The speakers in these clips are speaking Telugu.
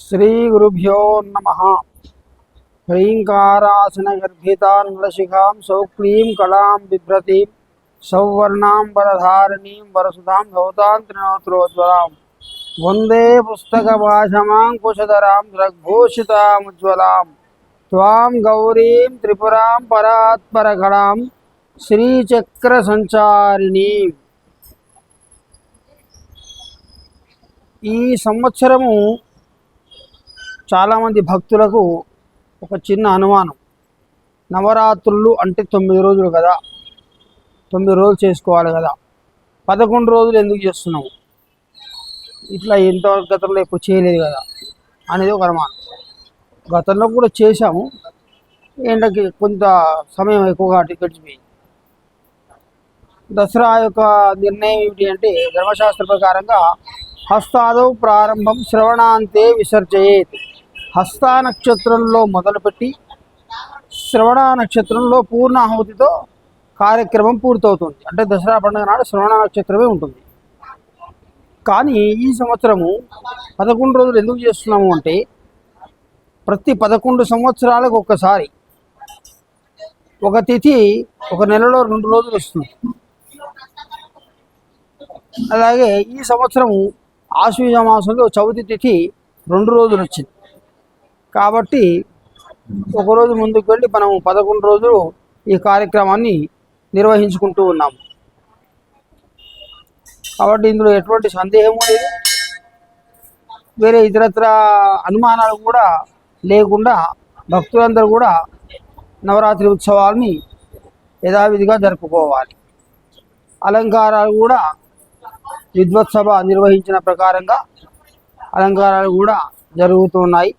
శ్రీగురుభ్యో నమ హ్రీంకారాసనగర్భితాన్నలశిఖాం సౌక్లీం కళాం బిభ్రతీం సౌవర్ణాం వరధారణీం వరసుధాం భవతాం త్రినోత్రోజ్వలాం వందే పుస్తకభాషమాంకుశధరాం ద్రగ్భూషితాముజ్వలాం త్వాం గౌరీం త్రిపురాం పరాత్పరకళాం శ్రీచక్రసంచారిణీం ఈ సంవత్సరము చాలామంది భక్తులకు ఒక చిన్న అనుమానం. నవరాత్రులు అంటే తొమ్మిది రోజులు కదా. తొమ్మిది రోజులు చేసుకోవాలి కదా. పదకొండు రోజులు ఎందుకు చేస్తున్నాము ఇట్లా ఎంతవరకు గతంలో ఎక్కువ చేయలేదు కదా అనేది ఒక అనుమానం. గతంలో కూడా చేశాము. ఎండకి కొంత సమయం ఎక్కువగా గడిచిపోయింది దసరా యొక్క నిర్ణయం ఏమిటి అంటే ధర్మశాస్త్ర ప్రకారంగా హస్తాదౌ ప్రారంభం శ్రవణాంతే విసర్జయేత్. హస్త నక్షత్రంలో మొదలుపెట్టి శ్రవణ నక్షత్రంలో పూర్ణాహుతితో కార్యక్రమం పూర్తవుతుంది. అంటే దసరా పండుగ నాడు శ్రవణ నక్షత్రమే ఉంటుంది. కానీ ఈ సంవత్సరము పదకొండు రోజులు ఎందుకు చేస్తున్నాము అంటే ప్రతి పదకొండు సంవత్సరాలకు ఒక్కసారి ఒక తిథి ఒక నెలలో రెండు రోజులు వస్తుంది. అలాగే ఈ సంవత్సరం ఆశ్వీజ మాసంలో చవితి తిథి రెండు రోజులు వచ్చింది. కాబట్టి ఒకరోజు ముందుకు వెళ్ళి మనం పదకొండు రోజులు ఈ కార్యక్రమాన్ని నిర్వహించుకుంటూ ఉన్నాము. కాబట్టి ఇందులో ఎటువంటి సందేహం లేదు. వేరే ఇతరత్ర అనుమానాలు కూడా లేకుండా భక్తులందరూ కూడా నవరాత్రి ఉత్సవాల్ని యథావిధిగా జరుపుకోవాలి. అలంకారాలు కూడా విద్వత్సభ నిర్వహించిన ప్రకారంగా అలంకారాలు కూడా జరుగుతున్నాయి.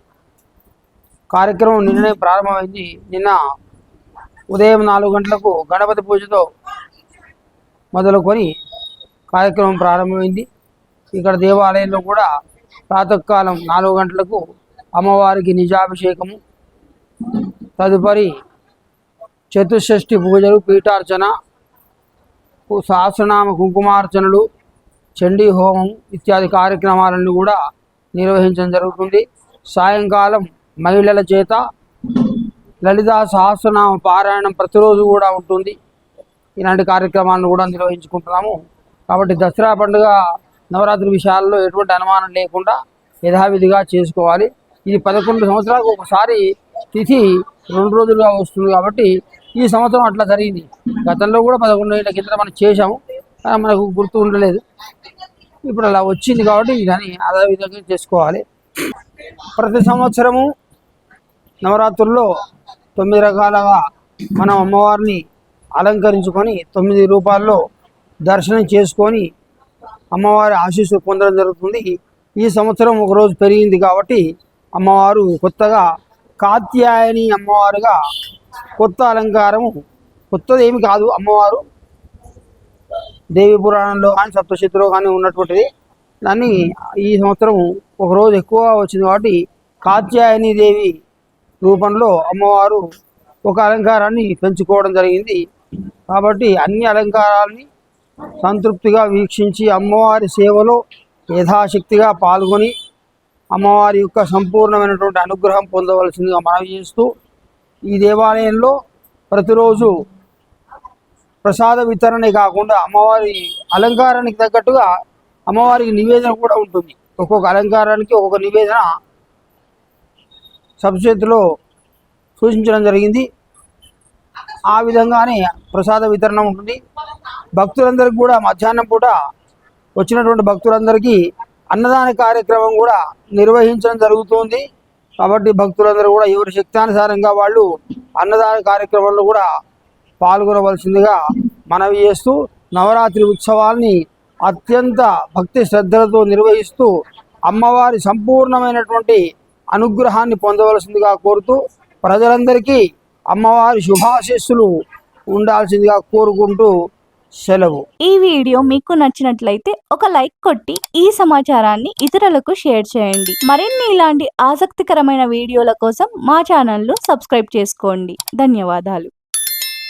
కార్యక్రమం నిన్ననే ప్రారంభమైంది. నిన్న ఉదయం నాలుగు గంటలకు గణపతి పూజతో మొదలుకొని కార్యక్రమం ప్రారంభమైంది. ఇక్కడ దేవాలయంలో కూడా ప్రాతకాలం నాలుగు గంటలకు అమ్మవారికి నిజాభిషేకము తదుపరి చతుషష్ఠి పూజలు పీఠార్చన సహస్రనామ కుంకుమార్చనలు చండీ హోమం ఇత్యాది కార్యక్రమాలను కూడా నిర్వహించడం జరుగుతుంది. సాయంకాలం మహిళల చేత లలితా సహస్రనామ పారాయణం ప్రతిరోజు కూడా ఉంటుంది. ఇలాంటి కార్యక్రమాలను కూడా నిర్వహించుకుంటున్నాము కాబట్టి దసరా పండుగ నవరాత్రి విషయాల్లో ఎటువంటి అనుమానం లేకుండా యథావిధిగా చేసుకోవాలి. ఇది పదకొండు సంవత్సరాలకు ఒకసారి తిథి రెండు రోజులుగా వస్తుంది కాబట్టి ఈ సంవత్సరం అట్లా జరిగింది. గతంలో కూడా పదకొండు ఏళ్ళ కింద మనం చేశాము. కానీ మనకు గుర్తు ఉండలేదు. ఇప్పుడు అలా వచ్చింది కాబట్టి దాన్ని అదే విధంగా చేసుకోవాలి. ప్రతి సంవత్సరము నవరాత్రుల్లో తొమ్మిది రకాలుగా మనం అమ్మవారిని అలంకరించుకొని తొమ్మిది రూపాల్లో దర్శనం చేసుకొని అమ్మవారి ఆశీస్సు పొందడం జరుగుతుంది. ఈ సంవత్సరం ఒకరోజు పెరిగింది కాబట్టి అమ్మవారు కొత్తగా కాత్యాయని అమ్మవారుగా కొత్త అలంకారము కొత్తది ఏమి కాదు. అమ్మవారు దేవి పురాణంలో కానీ సప్తశతిలో కానీ ఉన్నటువంటిది. దాన్ని ఈ సంవత్సరం ఒకరోజు ఎక్కువగా వచ్చింది కాబట్టి కాత్యాయని దేవి రూపంలో అమ్మవారు ఒక అలంకారాన్ని పెంచుకోవడం జరిగింది. కాబట్టి అన్ని అలంకారాలని సంతృప్తిగా వీక్షించి అమ్మవారి సేవలో యథాశక్తిగా పాల్గొని అమ్మవారి యొక్క సంపూర్ణమైనటువంటి అనుగ్రహం పొందవలసిందిగా మనవి చేస్తూ ఈ దేవాలయంలో ప్రతిరోజు ప్రసాద వితరణే కాకుండా అమ్మవారి అలంకారానికి తగ్గట్టుగా అమ్మవారికి నివేదన కూడా ఉంటుంది. ఒక్కొక్క అలంకారానికి ఒక్కొక్క నివేదన సబ్జెక్టులో సూచించడం జరిగింది. ఆ విధంగానే ప్రసాద వితరణ ఉంటుంది. భక్తులందరికీ కూడా మధ్యాహ్నం పూట వచ్చినటువంటి భక్తులందరికీ అన్నదాన కార్యక్రమం కూడా నిర్వహించడం జరుగుతుంది. కాబట్టి భక్తులందరూ కూడా ఎవరి శక్తానుసారంగా వాళ్ళు అన్నదాన కార్యక్రమంలో కూడా పాల్గొనవలసిందిగా మనవి చేస్తూ నవరాత్రి ఉత్సవాల్ని అత్యంత భక్తి శ్రద్ధలతో నిర్వహిస్తూ అమ్మవారి సంపూర్ణమైనటువంటి అనుగ్రహాన్ని పొందవలసిందిగా కోరుతూ ప్రజలందరికీ అమ్మవారి శుభాశీస్సులు ఉండాల్సిందిగా కోరుకుంటూ సెలవు. ఈ వీడియో మీకు నచ్చినట్లయితే ఒక లైక్ కొట్టి ఈ సమాచారాన్ని ఇతరులకు షేర్ చేయండి. మరిన్ని ఇలాంటి ఆసక్తికరమైన వీడియోల కోసం మా ఛానల్ను సబ్స్క్రైబ్ చేసుకోండి. ధన్యవాదాలు.